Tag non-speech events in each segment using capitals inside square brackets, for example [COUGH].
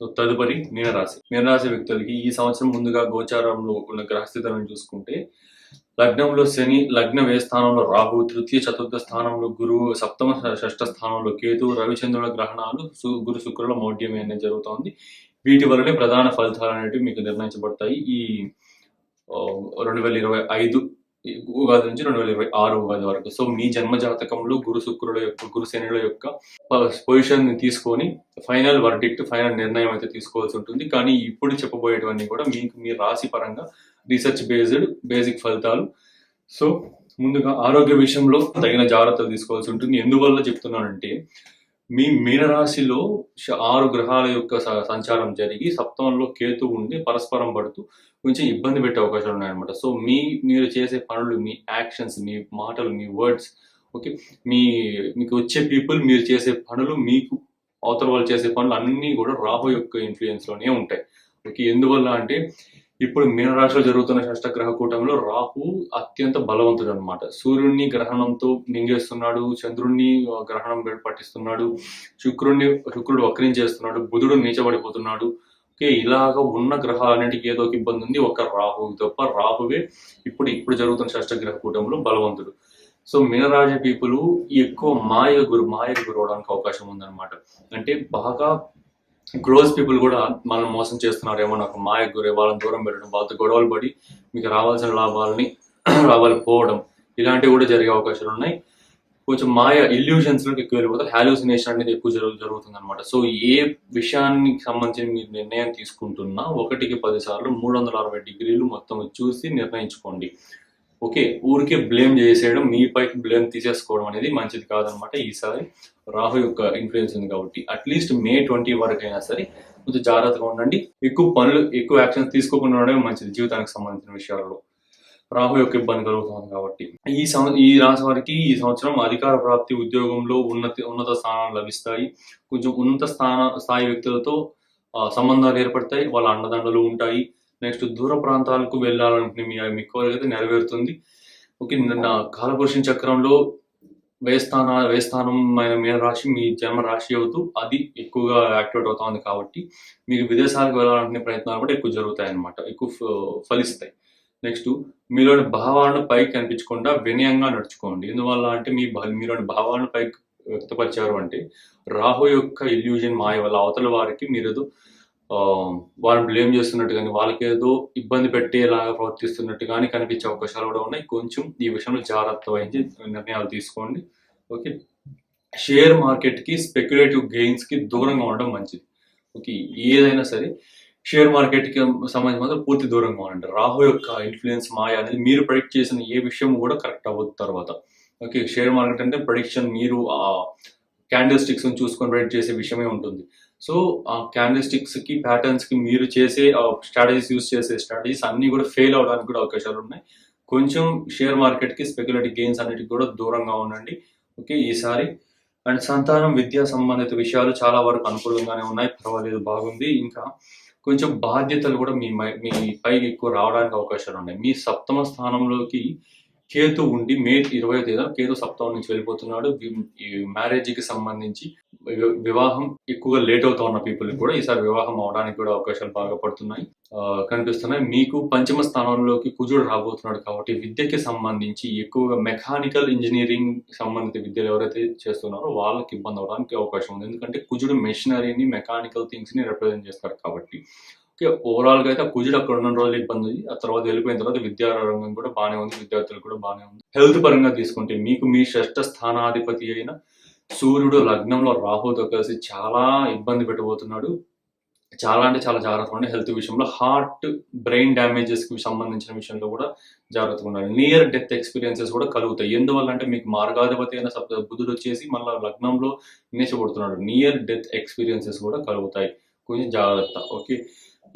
So తదుపరి మీనరాశి. మీనరాశి వ్యక్తులకి ఈ సంవత్సరం ముందుగా గోచారంలో ఉన్న గ్రహస్థితులను చూసుకుంటే లగ్నంలో శని లగ్న వే స్థానంలో రాహు తృతీయ చతుర్థ స్థానంలో గురువు సప్తమ షష్ఠ స్థానంలో కేతు రవిచంద్రుల గ్రహణాలు గురు శుక్రుల మౌఢ్యం అనేది జరుగుతోంది. వీటి వల్లనే ప్రధాన ఫలితాలు అనేవి మీకు నిర్ణయించబడతాయి. ఈ రెండు వేల ఇరవై ఐదు ఉగాది నుంచి రెండు వేల ఇరవై ఆరు ఉగాది వరకు. సో మీ జన్మ జాతకంలో గురు శుక్రుల యొక్క గురు శనుల యొక్క పొజిషన్ని తీసుకొని ఫైనల్ వర్డిక్ట్ ఫైనల్ నిర్ణయం అయితే తీసుకోవాల్సి ఉంటుంది. కానీ ఇప్పుడు చెప్పబోయేటివన్నీ కూడా మీకు మీ రాశి పరంగా రీసెర్చ్ బేస్డ్ బేసిక్ ఫలితాలు. సో ముందుగా ఆరోగ్య విషయంలో తగిన జాగ్రత్తలు తీసుకోవాల్సి ఉంటుంది. ఎందువల్ల చెప్తున్నానంటే మీ మీనరాశిలో ఆరు గ్రహాల యొక్క సంచారం జరిగి సప్తమంలో కేతు ఉండి పరస్పరం పడుతూ కొంచెం ఇబ్బంది పెట్టే అవకాశాలు ఉన్నాయన్నమాట. సో మీ మీరు చేసే పనులు మీ యాక్షన్స్ మీ మాటలు మీ వర్డ్స్ ఓకే? మీ మీకు వచ్చే పీపుల్ మీరు చేసే పనులు మీకు అవతల వాళ్ళు చేసే పనులు అన్నీ కూడా రాహు యొక్క ఇన్ఫ్లుయెన్స్లోనే ఉంటాయి. ఓకే ఎందువల్ల అంటే ఇప్పుడు మీనరాశిలో జరుగుతున్న షష్టగ్రహ కూటమిలో రాహు అత్యంత బలవంతుడు అనమాట సూర్యుడిని గ్రహణంతో నింగేస్తున్నాడు చంద్రుణ్ణి గ్రహణం పట్టిస్తున్నాడు శుక్రుడిని శుక్రుడు వక్రించేస్తున్నాడు బుధుడు నీచబడిపోతున్నాడు. ఓకే ఇలాగ ఉన్న గ్రహాలన్నిటికీ ఏదో ఒక ఇబ్బంది ఉంది ఒక రాహు తప్ప రాహువే ఇప్పుడు ఇప్పుడు జరుగుతున్న షష్టగ్రహ కూటంలో బలవంతుడు. సో మీనరాజ పీపుల్ ఎక్కువ మాయ గురు మాయ గురవడానికి అవకాశం ఉందన్నమాట. అంటే బాగా గ్రోస్ పీపుల్ కూడా మనం మోసం చేస్తున్నారేమో నాకు మాయ గురే వాళ్ళని దూరం పెట్టడం వాళ్ళతో గొడవలు పడి మీకు రావాల్సిన లాభాలని [CLEARS THROAT] రావాలి పోవడం ఇలాంటివి కూడా జరిగే అవకాశాలు ఉన్నాయి. కొంచెం మాయ ఇల్యూషన్స్లోకి ఎక్కువ వెళ్ళిపోతారు హాలోసినేషన్ అనేది ఎక్కువ జరుగు జరుగుతుంది అనమాట సో ఏ విషయానికి సంబంధించి మీరు నిర్ణయం తీసుకుంటున్నా ఒకటికి పది సార్లు మూడు వందల అరవై డిగ్రీలు మొత్తం చూసి నిర్ణయించుకోండి. ఓకే ఊరికే బ్లేమ్ చేసేయడం మీ పైకి బ్లేమ్ తీసేసుకోవడం అనేది మంచిది కాదనమాట ఈసారి రాహు యొక్క ఇన్ఫ్లుయెన్స్ ఉంది కాబట్టి. అట్లీస్ట్ మే ట్వంటీ వరకు అయినా సరే కొంచెం జాగ్రత్తగా ఉండండి. ఎక్కువ పనులు ఎక్కువ యాక్షన్స్ తీసుకోకుండా ఉండడం మంచిది జీవితానికి సంబంధించిన విషయాల్లో. రాహు యొక్క ఇబ్బంది కలుగుతుంది కాబట్టి. ఈ సం ఈ రాశి వారికి ఈ సంవత్సరం అధికార ప్రాప్తి ఉద్యోగంలో ఉన్నత ఉన్నత స్థానాలు లభిస్తాయి. కొంచెం ఉన్నత స్థాన స్థాయి వ్యక్తులతో సంబంధాలు ఏర్పడతాయి. వాళ్ళ అండదండలు ఉంటాయి. నెక్స్ట్ దూర ప్రాంతాలకు వెళ్ళాలనుకునే మీ మీ కోరిక అయితే నెరవేరుతుంది. ఓకే నా కాలపురుషుని చక్రంలో వేస్థాన వేస్థానం అయిన మీన రాశి మీ జన్మ రాశి అవుతూ అది ఎక్కువగా యాక్టివేట్ అవుతుంది కాబట్టి మీకు విదేశాలకు వెళ్ళాలనుకునే ప్రయత్నాలు కూడా ఎక్కువ జరుగుతాయి అన్నమాట ఎక్కువ ఫలిస్తాయి. నెక్స్ట్ మీలోని భావాలను పైకి కనిపించకుండా వినయంగా నడుచుకోండి. ఎందువల్ల అంటే మీ మీలోని భావాలను పైకి వ్యక్తపరిచారు అంటే రాహు యొక్క ఇల్యూజన్ మాయ వల్ల అవతల వారికి మీరు ఏదో వాళ్ళని బ్లేమ్ చేస్తున్నట్టు కానీ వాళ్ళకి ఏదో ఇబ్బంది పెట్టేలాగా ప్రవర్తిస్తున్నట్టు కానీ కనిపించే అవకాశాలు కూడా ఉన్నాయి. కొంచెం ఈ విషయంలో జాగ్రత్త వహించి నిర్ణయాలు తీసుకోండి. ఓకే? షేర్ మార్కెట్కి స్పెక్యులేటివ్ గెయిన్స్కి దూరంగా ఉండడం మంచిది. ఓకే? ఏదైనా సరే షేర్ మార్కెట్కి సంబంధించి మాత్రం పూర్తి దూరంగా ఉండండి. రాహు యొక్క ఇన్ఫ్లుయెన్స్ మాయ అనేది మీరు ప్రొడిక్ట్ చేసిన ఏ విషయం కూడా కరెక్ట్ అవ్వదు తర్వాత. ఓకే? షేర్ మార్కెట్ అంటే ప్రొడిక్షన్ మీరు ఆ క్యాండిల్ స్టిక్స్ చూసుకొని ప్రొడిక్ట్ చేసే విషయమే ఉంటుంది. సో ఆ క్యాండిల్కి ప్యాటర్న్స్కి మీరు చేసే స్ట్రాటజీస్ యూస్ చేసే స్ట్రాటజీస్ అన్ని కూడా ఫెయిల్ అవడానికి కూడా అవకాశాలు ఉన్నాయి. కొంచెం షేర్ మార్కెట్కి స్పెక్యులేటివ్ గెయిన్స్ అన్నిటికి కూడా దూరంగా ఉండండి. ఓకే ఈసారి. అండ్ సంతానం విద్యా సంబంధిత విషయాలు చాలా వరకు అనుకూలంగానే ఉన్నాయి. పర్వాలేదు బాగుంది. ఇంకా కొంచెం బాధ్యతలు కూడా మీ మీ పైకి ఎక్కువ రావడానికి అవకాశాలు ఉన్నాయి. మీ సప్తమ స్థానంలోకి కేతు ఉండి మే ఇరవై తేదీన కేతు సప్తమం నుంచి వెళ్ళిపోతున్నాడు. మ్యారేజ్కి సంబంధించి వివాహం ఎక్కువగా లేట్ అవుతా ఉన్న పీపుల్ కూడా ఈసారి వివాహం అవడానికి కూడా అవకాశాలు బాగా పడుతున్నాయి. కనిపిస్తున్నాయి. మీకు పంచమ స్థానంలోకి కుజుడు రాబోతున్నాడు కాబట్టి విద్యకి సంబంధించి ఎక్కువగా మెకానికల్ ఇంజనీరింగ్ సంబంధిత విద్యలు ఎవరైతే చేస్తున్నారో వాళ్ళకి ఇబ్బంది అవడానికి అవకాశం ఉంది. ఎందుకంటే కుజుడు మెషినరీని మెకానికల్ థింగ్స్ని రిప్రజెంట్ చేస్తారు కాబట్టి. ఓకే ఓవరాల్గా అయితే ఆ కుజుడు అక్కడ ఉన్న రోజులు ఇబ్బంది ఉంది ఆ తర్వాత వెళ్ళిపోయిన తర్వాత విద్యారంగం కూడా బాగానే ఉంది విద్యార్థులు కూడా బాగానే ఉంది. హెల్త్ పరంగా తీసుకుంటే మీకు మీ షష్ఠ స్థానాధిపతి అయిన సూర్యుడు లగ్నంలో రాహుతో కలిసి చాలా ఇబ్బంది పెట్టబోతున్నాడు. చాలా అంటే చాలా జాగ్రత్తగా ఉండాలి హెల్త్ విషయంలో హార్ట్ బ్రెయిన్ డ్యామేజెస్కి సంబంధించిన విషయంలో కూడా జాగ్రత్తగా ఉండాలి. నియర్ డెత్ ఎక్స్పీరియన్సెస్ కూడా కలుగుతాయి. ఎందువల్ల అంటే మీకు మార్గాధిపతి అయిన సప్త బుధుడు వచ్చేసి మళ్ళీ లగ్నంలో నీచబడుతున్నాడు నియర్ డెత్ ఎక్స్పీరియన్సెస్ కూడా కలుగుతాయి. కొంచెం జాగ్రత్త. ఓకే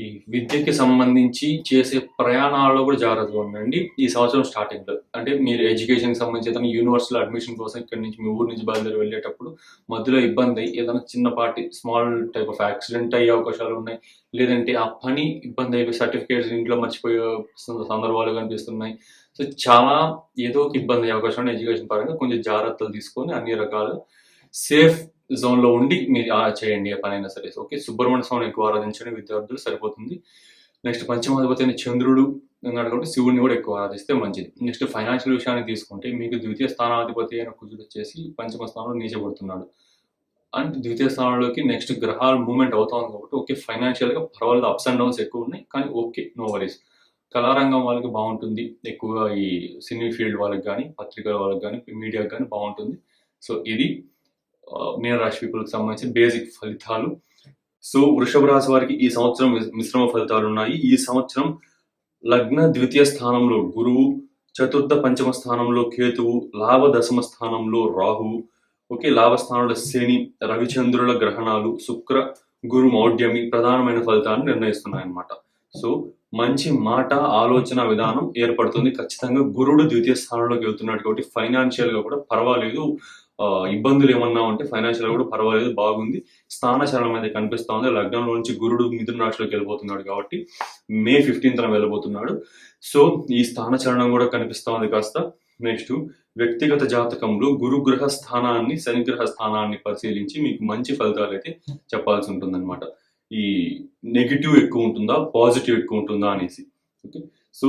ఈ విద్యకి సంబంధించి చేసే ప్రయాణాల్లో కూడా జాగ్రత్తగా ఉండండి. ఈ సంవత్సరం స్టార్టింగ్లో. అంటే మీరు ఎడ్యుకేషన్ సంబంధించి ఏదైనా యూనివర్సిటీలో అడ్మిషన్ కోసం ఇక్కడ నుంచి మీ ఊరు నుంచి బయలుదేరి వెళ్ళేటప్పుడు మధ్యలో ఇబ్బంది అయ్యి ఏదైనా చిన్నపాటి స్మాల్ టైప్ ఆఫ్ యాక్సిడెంట్ అయ్యే అవకాశాలు ఉన్నాయి. లేదంటే ఆ పని ఇబ్బంది అయిపోయి సర్టిఫికేట్స్ ఇంట్లో మర్చిపోయే సందర్భాలు కనిపిస్తున్నాయి. సో చాలా ఏదో ఒక ఇబ్బంది అయ్యే అవకాశం ఎడ్యుకేషన్ పరంగా. కొంచెం జాగ్రత్తలు తీసుకొని అన్ని రకాల సేఫ్ జోన్లో ఉండి మీరు చేయండి ఏ పనైనా సరే. ఓకే సుబ్రహ్మణ్య స్వామిని ఎక్కువ ఆరాధించండి విద్యార్థులు సరిపోతుంది. నెక్స్ట్ పంచమాధిపతి అయిన చంద్రుడు ఉన్నాడు కాబట్టి శివుడిని కూడా ఎక్కువ ఆరాధిస్తే మంచిది. నెక్స్ట్ ఫైనాన్షియల్ విషయాన్ని తీసుకుంటే మీకు ద్వితీయ స్థానాధిపతి అయిన కుజుడు వచ్చేసి పంచమ స్థానంలో నీచబడుతున్నాడు. అండ్ ద్వితీయ స్థానంలోకి నెక్స్ట్ గ్రహాలు మూవ్మెంట్ అవుతా ఉంది కాబట్టి ఓకే ఫైనాన్షియల్గా పర్వాలేదు అప్స్ అండ్ డౌన్స్ ఎక్కువ ఉన్నాయి కానీ ఓకే నో వరీస్. కళారంగం వాళ్ళకి బాగుంటుంది ఎక్కువగా ఈ సినీ ఫీల్డ్ వాళ్ళకి కానీ పత్రికల వాళ్ళకి కానీ మీడియాకి కానీ బాగుంటుంది. సో ఇది మీనరాశి పీపుల్కి సంబంధించిన బేసిక్ ఫలితాలు. సో వృషభ రాశి వారికి ఈ సంవత్సరం మిశ్రమ ఫలితాలు ఉన్నాయి. ఈ సంవత్సరం లగ్న ద్వితీయ స్థానంలో గురువు చతుర్థ పంచమ స్థానంలో కేతువు లాభ దశమ స్థానంలో రాహువు. ఓకే లాభస్థానంలో శని రవిచంద్రుల గ్రహణాలు శుక్ర గురు మౌఢ్యమి ప్రధానమైన ఫలితాలను నిర్ణయిస్తున్నాయి అన్నమాట సో మంచి మాట ఆలోచన విధానం ఏర్పడుతుంది. ఖచ్చితంగా గురుడు ద్వితీయ స్థానంలోకి వెళ్తున్నాడు కాబట్టి ఫైనాన్షియల్గా కూడా పర్వాలేదు. ఇబ్బందులు ఏమన్నా ఉంటే ఫైనాన్షియల్ కూడా పర్వాలేదు బాగుంది. స్థాన చలనం అయితే కనిపిస్తా ఉంది లగ్నంలో నుంచి గురుడు మిథున రాశిలోకి వెళ్ళిపోతున్నాడు కాబట్టి మే ఫిఫ్టీన్త్ వెళ్ళిపోతున్నాడు సో ఈ స్థాన చలనం కూడా కనిపిస్తా ఉంది కాస్త. నెక్స్ట్ వ్యక్తిగత జాతకంలో గురుగ్రహ స్థానాన్ని శనిగ్రహ స్థానాన్ని పరిశీలించి మీకు మంచి ఫలితాలు అయితే చెప్పాల్సి ఉంటుంది ఈ నెగిటివ్ ఎక్కువ ఉంటుందా పాజిటివ్ ఎక్కువ ఉంటుందా అనేసి. ఓకే సో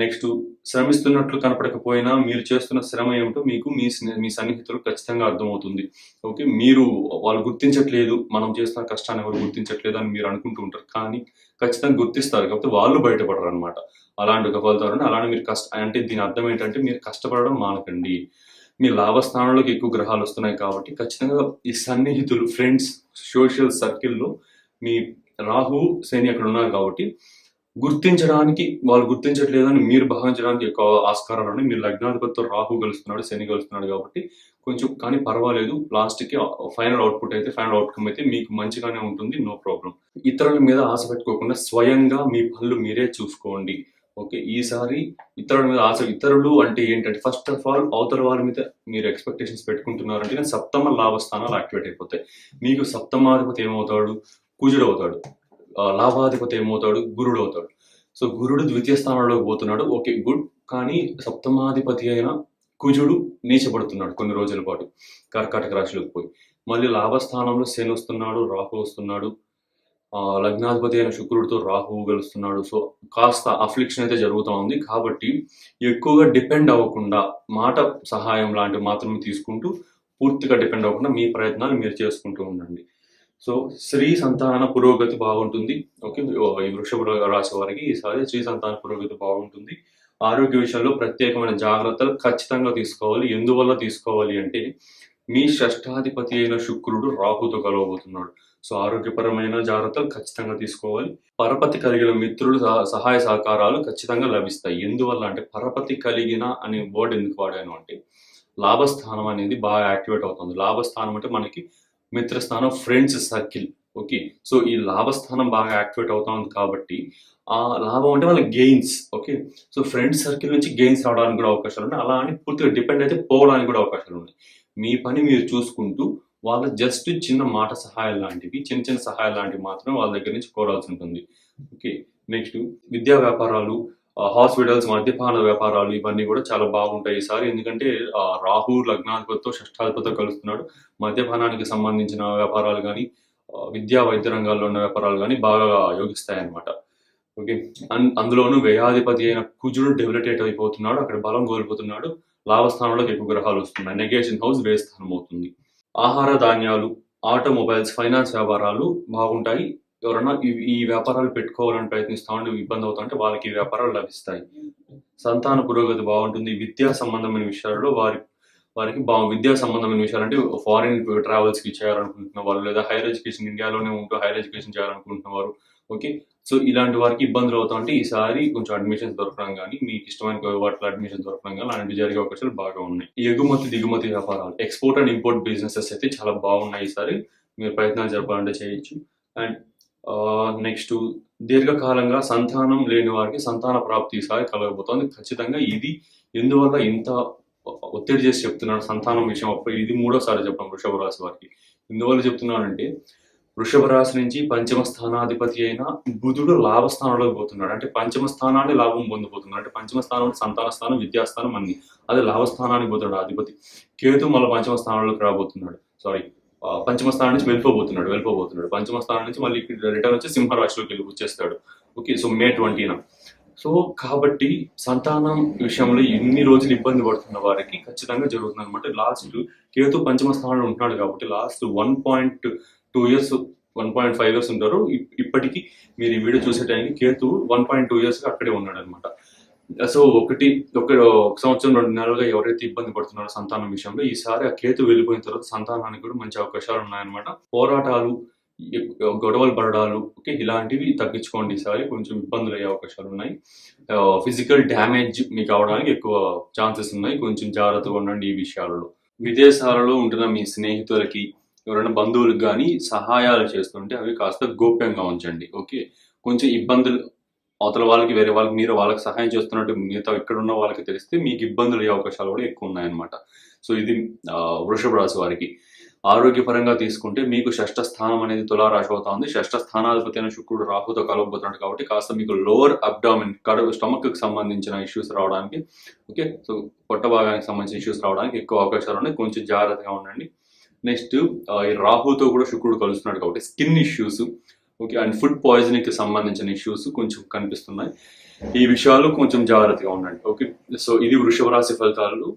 నెక్స్ట్ శ్రమిస్తున్నట్లు కనపడకపోయినా మీరు చేస్తున్న శ్రమ ఏమిటో మీకు మీ మీ సన్నిహితులు ఖచ్చితంగా అర్థమవుతుంది. ఓకే మీరు వాళ్ళు గుర్తించట్లేదు మనం చేస్తున్న కష్టాన్ని ఎవరు గుర్తించట్లేదు అని మీరు అనుకుంటూ ఉంటారు. కానీ ఖచ్చితంగా గుర్తిస్తారు. కాబట్టి వాళ్ళు బయటపడరు అనమాట అలాంటి ఒక ఫలితాలు అలానే మీరు కష్ట అంటే దీని అర్థం ఏంటంటే మీరు కష్టపడడం మానకండి. మీ లాభస్థానంలోకి ఎక్కువ గ్రహాలు వస్తున్నాయి కాబట్టి ఖచ్చితంగా ఈ సన్నిహితులు ఫ్రెండ్స్ సోషల్ సర్కిల్లో మీ రాహు శని అక్కడ ఉన్నారు కాబట్టి గుర్తించడానికి వాళ్ళు గుర్తించట్లేదని మీరు భావించడానికి ఎక్కువ ఆస్కారాలు ఉన్నాయి. మీరు లగ్నాధిపతితో రాహు కలుస్తున్నాడు శని కలుస్తున్నాడు కాబట్టి కొంచెం కానీ పర్వాలేదు. లాస్ట్కి ఫైనల్ అవుట్పుట్ అయితే ఫైనల్ అవుట్కమ్ అయితే మీకు మంచిగానే ఉంటుంది. నో ప్రాబ్లం ఇతరుల మీద ఆశ పెట్టుకోకుండా స్వయంగా మీ పనులు మీరే చూసుకోండి. ఓకే? ఈసారి ఇతరుల మీద ఆశ ఇతరులు అంటే ఏంటంటే ఫస్ట్ ఆఫ్ ఆల్ అవతల వారి మీద మీరు ఎక్స్పెక్టేషన్స్ పెట్టుకుంటున్నారంటే సప్తమ లాభస్థానాలు యాక్టివేట్ అయిపోతాయి. మీకు సప్తమాధిపతి ఏమవుతాడు? కుజుడు అవుతాడు. లాభాధిపతి ఏమవుతాడు? గురుడు అవుతాడు. సో గురుడు ద్వితీయ స్థానంలోకి పోతున్నాడు. Okay good. కానీ సప్తమాధిపతి అయిన కుజుడు నీచబడుతున్నాడు కొన్ని రోజుల పాటు కర్కాటక రాశిలోకి పోయి. మళ్ళీ లాభస్థానంలో శని వస్తున్నాడు రాహు వస్తున్నాడు. ఆ, లగ్నాధిపతి అయిన శుక్రుడితో రాహువు గెలుస్తున్నాడు. సో కాస్త అఫ్లిక్షన్ అయితే జరుగుతూ ఉంది. కాబట్టి ఎక్కువగా డిపెండ్ అవ్వకుండా మాట సహాయం లాంటివి మాత్రమే తీసుకుంటూ పూర్తిగా డిపెండ్ అవ్వకుండా మీ ప్రయత్నాలు మీరు చేసుకుంటూ ఉండండి. సో స్త్రీ సంతాన పురోగతి బాగుంటుంది. ఓకే ఈ వృషభ రాశి వారికి ఈసారి స్త్రీ సంతాన పురోగతి బాగుంటుంది. ఆరోగ్య విషయంలో ప్రత్యేకమైన జాగ్రత్తలు ఖచ్చితంగా తీసుకోవాలి. ఎందువల్ల తీసుకోవాలి అంటే మీ షష్టాధిపతి అయిన శుక్రుడు రాహుతో కలవబోతున్నాడు. సో ఆరోగ్యపరమైన జాగ్రత్తలు ఖచ్చితంగా తీసుకోవాలి. పరపతి కలిగిన మిత్రులు సహ- సహాయ సహకారాలు ఖచ్చితంగా లభిస్తాయి. ఎందువల్ల అంటే పరపతి కలిగిన అనే వర్డ్ ఎందుకు వాడాను అంటే లాభస్థానం అనేది బాగా యాక్టివేట్ అవుతుంది. లాభస్థానం అంటే మనకి మిత్రస్థానం ఫ్రెండ్స్ సర్కిల్ ఓకే సో ఈ లాభస్థానం బాగా యాక్టివేట్ అవుతా ఉంది కాబట్టి ఆ లాభం అంటే వాళ్ళ gains okay so friends circle నుంచి గెయిన్స్ రావడానికి కూడా అవకాశాలు ఉన్నాయి. అలా అని పూర్తిగా డిపెండ్ అయితే పోవడానికి కూడా అవకాశాలు ఉన్నాయి. మీ పని మీరు చూసుకుంటూ వాళ్ళ జస్ట్ చిన్న మాట సహాయం లాంటివి చిన్న చిన్న సహాయం లాంటివి మాత్రం వాళ్ళ దగ్గర నుంచి కోరాల్సి ఉంటుంది. ఓకే నెక్స్ట్ విద్యా వ్యాపారాలు హాస్పిటల్స్ మద్యపాన వ్యాపారాలు ఇవన్నీ కూడా చాలా బాగుంటాయి ఈసారి. ఎందుకంటే రాహు లగ్నాధిపతితో షష్టాధిపతితో కలుస్తున్నాడు. మద్యపానానికి సంబంధించిన వ్యాపారాలు కానీ విద్యా వైద్య రంగాల్లో ఉన్న వ్యాపారాలు కానీ బాగా యోగిస్తాయన్నమాట. ఓకే. అన్- అందులోనూ వ్యయాధిపతి అయిన కుజుడు డెవలటేట్ అయిపోతున్నాడు. అక్కడ బలం కోల్పోతున్నాడు. లాభస్థానంలోకి ఎక్కువ గ్రహాలు వస్తున్నాయి. నెగేషన్ హౌస్ వ్యయ స్థానం అవుతుంది. ఆహార ధాన్యాలు ఆటోమొబైల్స్ ఫైనాన్స్ వ్యాపారాలు బాగుంటాయి. ఎవరైనా ఈ- వ్యాపారాలు పెట్టుకోవాలని ప్రయత్నిస్తా ఉంటే ఇబ్బంది అవుతుంటే వాళ్ళకి ఈ వ్యాపారాలు లభిస్తాయి. సంతాన పురోగతి బాగుంటుంది. విద్యా సంబంధమైన విషయాల్లో వారి వారికి బా విద్యా సంబంధమైన విషయాలు అంటే ఫారిన్ ట్రావెల్స్కి చేయాలనుకుంటున్న వాళ్ళు లేదా హైయర్ ఎడ్యుకేషన్ ఇండియాలోనే ఉంటూ హైయర్ ఎడ్యుకేషన్ చేయాలనుకుంటున్న వారు ఓకే? సో ఇలాంటి వారికి ఇబ్బందులు అవుతామంటే ఈసారి కొంచెం అడ్మిషన్స్ దొరకడం కానీ మీకు ఇష్టమైన వాటిలో అడ్మిషన్ దొరకడం కానీ అలాంటి జరిగే అవకాశాలు బాగా ఉన్నాయి. ఎగుమతి దిగుమతి వ్యాపారాలు. ఎక్స్పోర్ట్ అండ్ ఇంపోర్ట్ బిజినెసెస్ అయితే చాలా బాగున్నాయి ఈసారి. మీరు ప్రయత్నాలు జరపాలంటే చేయొచ్చు. అండ్ నెక్స్ట్ దీర్ఘకాలంగా సంతానం లేని వారికి సంతాన ప్రాప్తి ఈసారి కలగబోతోంది. ఖచ్చితంగా ఇది ఎందువల్ల ఇంత ఒత్తిడి చేసి చెప్తున్నాడు సంతానం విషయం అప్పుడు ఇది మూడోసారి చెప్పడం వృషభ రాశి వారికి. ఎందువల్ల చెప్తున్నానంటే వృషభ రాశి నుంచి పంచమ స్థానాధిపతి అయిన బుధుడు లాభ స్థానంలోకి పోతున్నాడు. అంటే పంచమ స్థానాన్ని లాభం పొందబోతున్నాడు. అంటే పంచమ స్థానం సంతాన స్థానం విద్యాస్థానం అన్ని. అదే లాభ స్థానానికి పోతున్నాడు అధిపతి కేతు మళ్ళీ పంచమ స్థానంలోకి రాబోతున్నాడు. సారీ పంచమ స్థానం నుంచి వెళ్ళిపోబోతున్నాడు వెళ్ళిపోబోతున్నాడు. పంచమ స్థానం నుంచి మళ్ళీ రిటర్న్ వచ్చి సింహరాశిలోకి వెళ్ళి వచ్చేస్తాడు. Okay so May twenty so కాబట్టి సంతానం విషయంలో ఎన్ని రోజులు ఇబ్బంది పడుతున్న వారికి ఖచ్చితంగా జరుగుతుంది అనమాట లాస్ట్ కేతు పంచమ స్థానంలో ఉంటున్నాడు కాబట్టి last one point two years one point five years ఉంటారు. ఇప్పటికీ మీరు ఈ వీడియో చూసే టైంకి Ketu one point two years అక్కడే ఉన్నాడు అనమాట సో ఒకటి ఒక సంవత్సరం రెండు నెలలుగా ఎవరైతే ఇబ్బంది పడుతున్నారో సంతానం విషయంలో ఈసారి ఆ కేతు వెళ్ళిపోయిన తర్వాత సంతానానికి కూడా మంచి అవకాశాలు ఉన్నాయన్నమాట. పోరాటాలు గొడవలు పడడాలు ఓకే ఇలాంటివి తగ్గించుకోండి ఈసారి. కొంచెం ఇబ్బందులు అయ్యే అవకాశాలు ఉన్నాయి. ఫిజికల్ డ్యామేజ్ మీకు అవడానికి ఎక్కువ ఛాన్సెస్ ఉన్నాయి. కొంచెం జాగ్రత్తగా ఉండండి ఈ విషయాలలో. విదేశాలలో ఉంటున్న మీ స్నేహితులకి ఎవరైనా బంధువులకు కానీ సహాయాలు చేస్తుంటే అవి కాస్త గోప్యంగా ఉంచండి. ఓకే కొంచెం ఇబ్బందులు అవతల వాళ్ళకి వేరే వాళ్ళకి మీరు వాళ్ళకి సహాయం చేస్తున్నట్టు మిగతా ఇక్కడ ఉన్న వాళ్ళకి తెలిస్తే మీకు ఇబ్బందులు అయ్యే అవకాశాలు కూడా ఎక్కువ ఉన్నాయన్నమాట. సో ఇది వృషభ రాశి వారికి. ఆరోగ్యపరంగా తీసుకుంటే మీకు షష్ఠ స్థానం అనేది తులారాశి అవుతా ఉంది. షష్ఠ స్థానాధిపతి అయిన శుక్రుడు రాహుతో కలవబోతున్నాడు కాబట్టి కాస్త మీకు లోవర్ అబ్డామిన్ కడుపు స్టమక్కి సంబంధించిన ఇష్యూస్ రావడానికి ఓకే సో పొట్ట భాగానికి సంబంధించిన ఇష్యూస్ రావడానికి ఎక్కువ అవకాశాలు ఉన్నాయి. కొంచెం జాగ్రత్తగా ఉండండి. నెక్స్ట్ ఈ రాహుతో కూడా శుక్రుడు కలుస్తున్నాడు కాబట్టి skin issues okay and food పాయిజనింగ్కి సంబంధించిన ఇష్యూస్ కొంచెం కనిపిస్తున్నాయి. ఈ విషయాలు కొంచెం జాగ్రత్తగా ఉండండి. ఓకే సో ఇది వృషభ రాశి ఫలితాలు.